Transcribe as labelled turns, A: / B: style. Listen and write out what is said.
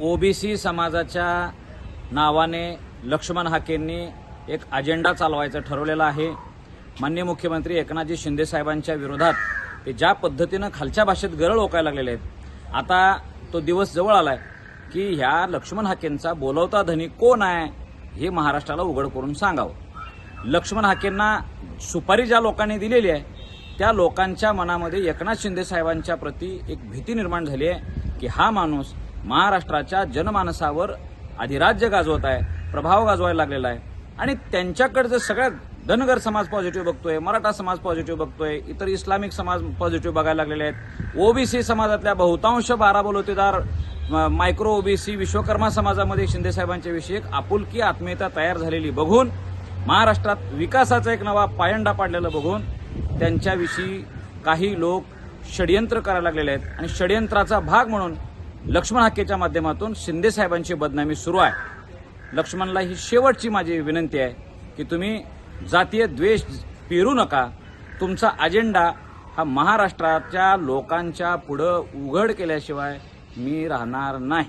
A: OBC समाजाच्या नावाने लक्ष्मण हाकेंनी एक अजेंडा चालवायचा ठरवलेला आहे. मान्य मुख्यमंत्री एकनाथजी शिंदे साहेबांच्या विरोधात ते ज्या पद्धतीनं खालच्या भाषेत गरळ ओकायला लागलेले आहेत आता तो दिवस जवळ आलाय की ह्या लक्ष्मण हाकेंचा बोलवता धनी कोण आहे हे महाराष्ट्राला उघड करून सांगावं. लक्ष्मण हाकेंना सुपारी ज्या लोकांनी दिलेली आहे त्या लोकांच्या मनामध्ये एकनाथ शिंदे साहेबांच्या प्रती एक भीती निर्माण झाली आहे की हा माणूस महाराष्ट्राच्या जनमानसावर अधिराज्य गाजवत आहे प्रभाव गाजवायला लागलेला आहे. आणि त्यांच्याकडचं सगळ्यात धनगर समाज पॉझिटिव्ह बघतोय मराठा समाज पॉझिटिव्ह बघतोय इतर इस्लामिक समाज पॉझिटिव्ह बघायला लागलेले आहेत. ओबीसी समाजातल्या बहुतांश बारा बलोतेदार म- मायक्रो ओबीसी विश्वकर्मा समाजामध्ये शिंदे साहेबांच्या विषयी एक आपुलकी आत्मीयता तयार झालेली बघून महाराष्ट्रात विकासाचा एक नवा पायंडा पाडलेला बघून त्यांच्याविषयी काही लोक षडयंत्र करायला लागलेले आहेत. आणि षडयंत्राचा भाग म्हणून लक्ष्मण हाकेच्या माध्यमातून शिंदे साहेबांची बदनामी सुरू आहे. लक्ष्मणला ही शेवटची माझी विनंती आहे की तुम्ही जातीय द्वेष पेरू नका. तुमचा अजेंडा हा महाराष्ट्राच्या लोकांच्या पुढं उघड केल्याशिवाय मी राहणार नाही.